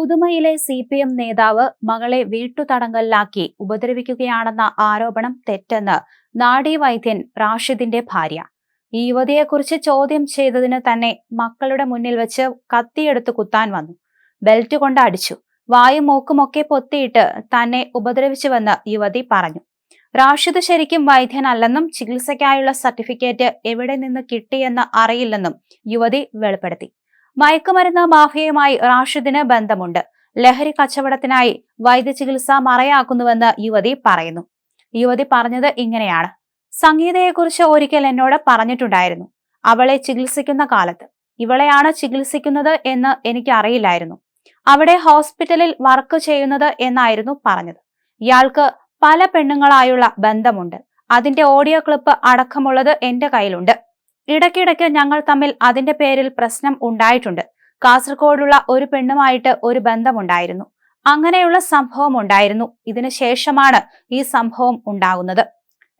ഉദുമയിലെ C P M നേതാവ് മകളെ വീട്ടുതടങ്കലിലാക്കി ഉപദ്രവിക്കുകയാണെന്ന ആരോപണം തെറ്റെന്ന് നാഡി വൈദ്യൻ റാഷിദിന്റെ ഭാര്യ. ഈ യുവതിയെക്കുറിച്ച് ചോദ്യം ചെയ്തതിന് തന്നെ മക്കളുടെ മുന്നിൽ വെച്ച് കത്തിയെടുത്ത് കുത്താൻ വന്നു. ബെൽറ്റ് കൊണ്ട് അടിച്ചു. വായും മൂക്കുമൊക്കെ പൊത്തിയിട്ട് തന്നെ ഉപദ്രവിച്ചുവെന്ന് യുവതി പറഞ്ഞു. റാഷിദ് ശരിക്കും വൈദ്യനല്ലെന്നും ചികിത്സയ്ക്കായുള്ള സർട്ടിഫിക്കറ്റ് എവിടെ നിന്ന് കിട്ടിയെന്ന് അറിയില്ലെന്നും യുവതി വെളിപ്പെടുത്തി. മയക്കുമരുന്ന് മാഫിയയുമായി റാഷിദിന് ബന്ധമുണ്ട്. ലഹരി കച്ചവടത്തിനായി വൈദ്യചികിത്സ മറയാക്കുന്നുവെന്ന് യുവതി പറയുന്നു. യുവതി പറഞ്ഞത് ഇങ്ങനെയാണ്. സംഗീതയെക്കുറിച്ച് ഒരിക്കൽ എന്നോട് പറഞ്ഞിട്ടുണ്ടായിരുന്നു. അവളെ ചികിത്സിക്കുന്ന കാലത്ത്. ഇവളെയാണ് ചികിത്സിക്കുന്നത് എന്ന് എനിക്ക് അറിയില്ലായിരുന്നു അവിടെ ഹോസ്പിറ്റലിൽ വർക്ക് ചെയ്യുന്നത് എന്നായിരുന്നു പറഞ്ഞത്. ഇയാൾക്ക് പല പെണ്ണുങ്ങളായുള്ള ബന്ധമുണ്ട്. അതിന്റെ ഓഡിയോ ക്ലിപ്പ് അടക്കമുള്ളത് എന്റെ കയ്യിലുണ്ട്. ഇടയ്ക്കിടയ്ക്ക് ഞങ്ങൾ തമ്മിൽ അതിന്റെ പേരിൽ പ്രശ്നം ഉണ്ടായിട്ടുണ്ട്. കാസർഗോഡുള്ള ഒരു പെണ്ണുമായിട്ട് ഒരു ബന്ധമുണ്ടായിരുന്നു. അങ്ങനെയുള്ള സംഭവം ഉണ്ടായിരുന്നു. ഇതിനു ശേഷമാണ് ഈ സംഭവം ഉണ്ടാകുന്നത്.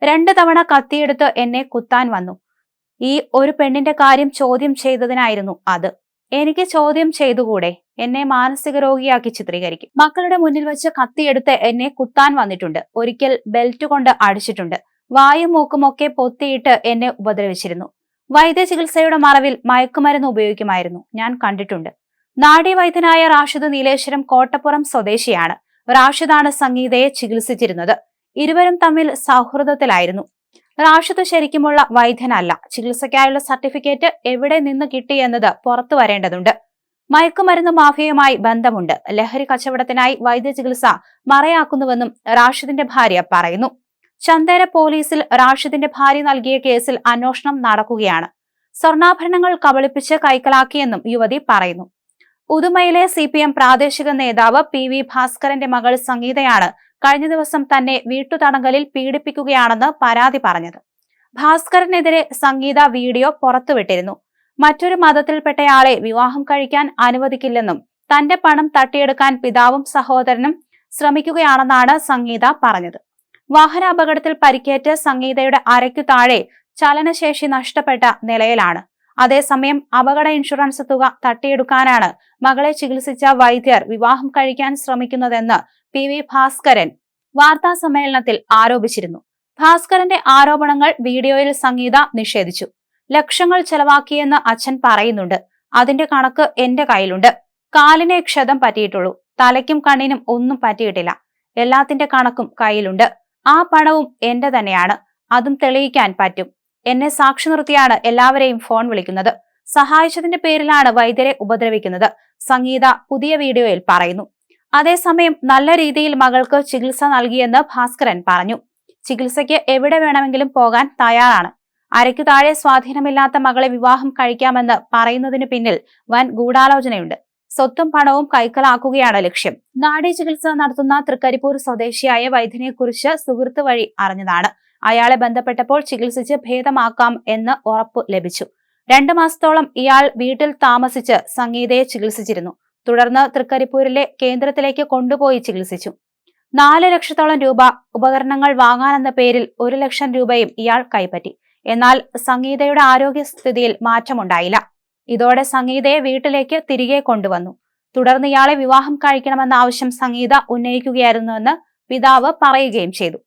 രണ്ടു തവണ കത്തിയെടുത്ത് എന്നെ കുത്താൻ വന്നു. ഈ ഒരു പെണ്ണിന്റെ കാര്യം ചോദ്യം ചെയ്തതിനായിരുന്നു അത്. എനിക്ക് ചോദ്യം ചെയ്തുകൂടെ? എന്നെ മാനസിക രോഗിയാക്കി ചിത്രീകരിക്കും. മക്കളുടെ മുന്നിൽ വെച്ച് കത്തിയെടുത്ത് എന്നെ കുത്താൻ വന്നിട്ടുണ്ട്. ഒരിക്കൽ ബെൽറ്റ് കൊണ്ട് അടിച്ചിട്ടുണ്ട്. വായും മൂക്കും ഒക്കെ പൊത്തിയിട്ട് എന്നെ ഉപദ്രവിച്ചിരുന്നു. വൈദ്യ ചികിത്സയുടെ മറവിൽ മയക്കുമരുന്ന് ഉപയോഗിക്കുമായിരുന്നു. ഞാൻ കണ്ടിട്ടുണ്ട്. നാഡീവൈദ്യനായ റാഷിദ് നീലേശ്വരം കോട്ടപ്പുറം സ്വദേശിയാണ്. റാഷിദാണ് സംഗീതയെ ചികിത്സിച്ചിരുന്നത്. ഇരുവരും തമ്മിൽ സൗഹൃദത്തിലായിരുന്നു. റാഷിദ് ശരിക്കുമുള്ള വൈദ്യനല്ല. ചികിത്സയ്ക്കായുള്ള സർട്ടിഫിക്കറ്റ് എവിടെ നിന്ന് കിട്ടിയെന്നത് പുറത്തു വരേണ്ടതുണ്ട്. മയക്കുമരുന്ന് മാഫിയയുമായി ബന്ധമുണ്ട്. ലഹരി കച്ചവടത്തിനായി വൈദ്യ ചികിത്സ മറയാക്കുന്നുവെന്നും റാഷിദിന്റെ ഭാര്യ പറയുന്നു. ചന്ദേര പോലീസിൽ റാഷിദിന്റെ ഭാര്യ നൽകിയ കേസിൽ അന്വേഷണം നടക്കുകയാണ്. സ്വർണാഭരണങ്ങൾ കബളിപ്പിച്ച് കൈക്കലാക്കിയെന്നും യുവതി പറയുന്നു. ഉദുമയിലെ സി പി എം പ്രാദേശിക നേതാവ് പി വി ഭാസ്കരന്റെ മകൾ സംഗീതയാണ് കഴിഞ്ഞ ദിവസം തന്നെ വീട്ടുതടങ്കലിൽ പീഡിപ്പിക്കുകയാണെന്ന് പരാതി പറഞ്ഞത്. ഭാസ്കരനെതിരെ സംഗീത വീഡിയോ പുറത്തുവിട്ടിരുന്നു. മറ്റൊരു മതത്തിൽപ്പെട്ടയാളെ വിവാഹം കഴിക്കാൻ അനുവദിക്കില്ലെന്നും തന്റെ പണം തട്ടിയെടുക്കാൻ പിതാവും സഹോദരനും ശ്രമിക്കുകയാണെന്നാണ് സംഗീത പറഞ്ഞത്. വാഹനാപകടത്തിൽ പരിക്കേറ്റ് സംഗീതയുടെ അരയ്ക്കു താഴെ ചലനശേഷി നഷ്ടപ്പെട്ട നിലയിലാണ്. അതേസമയം അപകട ഇൻഷുറൻസ് തുക തട്ടിയെടുക്കാനാണ് മകളെ ചികിത്സിച്ച വൈദ്യർ വിവാഹം കഴിക്കാൻ ശ്രമിക്കുന്നതെന്ന് പി വി ഭാസ്കരൻ വാർത്താ സമ്മേളനത്തിൽ ആരോപിച്ചിരുന്നു. ഭാസ്കരന്റെ ആരോപണങ്ങൾ വീഡിയോയിൽ സംഗീത നിഷേധിച്ചു. ലക്ഷങ്ങൾ ചെലവാക്കിയെന്ന് അച്ഛൻ പറയുന്നുണ്ട്. അതിന്റെ കണക്ക് എന്റെ കയ്യിലുണ്ട്. കാലിനെ ക്ഷതം പറ്റിയിട്ടുള്ളൂ. തലയ്ക്കും കണ്ണിനും ഒന്നും പറ്റിയിട്ടില്ല. എല്ലാത്തിന്റെ കണക്കും കയ്യിലുണ്ട്. ആ പണവും എന്റെ തന്നെയാണ്. അതും തെളിയിക്കാൻ പറ്റും. എന്നെ സാക്ഷി നിർത്തിയാണ് എല്ലാവരെയും ഫോൺ വിളിക്കുന്നത്. സഹായിച്ചതിന്റെ പേരിലാണ് വൈദ്യരെ ഉപദ്രവിക്കുന്നത്. സംഗീത പുതിയ വീഡിയോയിൽ പറയുന്നു. അതേസമയം നല്ല രീതിയിൽ മകൾക്ക് ചികിത്സ നൽകിയെന്ന് ഭാസ്കരൻ പറഞ്ഞു. ചികിത്സയ്ക്ക് എവിടെ വേണമെങ്കിലും പോകാൻ തയ്യാറാണ്. അരയ്ക്കു താഴെ സ്വാധീനമില്ലാത്ത മകളെ വിവാഹം കഴിക്കാമെന്ന് പറയുന്നതിന് പിന്നിൽ വൻ ഗൂഢാലോചനയുണ്ട്. സ്വത്തും പണവും കൈക്കലാക്കുകയാണ് ലക്ഷ്യം. നാഡീ ചികിത്സ നടത്തുന്ന തൃക്കരിപ്പൂർ സ്വദേശിയായ വൈദ്യനെക്കുറിച്ച് സുഹൃത്ത് വഴി അറിഞ്ഞതാണ്. അയാളെ ബന്ധപ്പെട്ടപ്പോൾ ചികിത്സിച്ച് ഭേദമാക്കാം എന്ന് ഉറപ്പ് ലഭിച്ചു. രണ്ടു മാസത്തോളം ഇയാൾ വീട്ടിൽ താമസിച്ച് സംഗീതയെ ചികിത്സിച്ചിരുന്നു. തുടർന്ന് തൃക്കരിപ്പൂരിലെ കേന്ദ്രത്തിലേക്ക് കൊണ്ടുപോയി ചികിത്സിച്ചു. നാല് ലക്ഷത്തോളം രൂപ ഉപകരണങ്ങൾ വാങ്ങാനെന്ന പേരിൽ ഒരു ലക്ഷം രൂപയും ഇയാൾ കൈപ്പറ്റി. എന്നാൽ സംഗീതയുടെ ആരോഗ്യസ്ഥിതിയിൽ മാറ്റമുണ്ടായില്ല. ഇതോടെ സംഗീതയെ വീട്ടിലേക്ക് തിരികെ കൊണ്ടുവന്നു. തുടർന്ന് ഇയാളെ വിവാഹം കഴിക്കണമെന്ന ആവശ്യം സംഗീത ഉന്നയിക്കുകയായിരുന്നുവെന്ന് പിതാവ് പറയുകയും ചെയ്തു.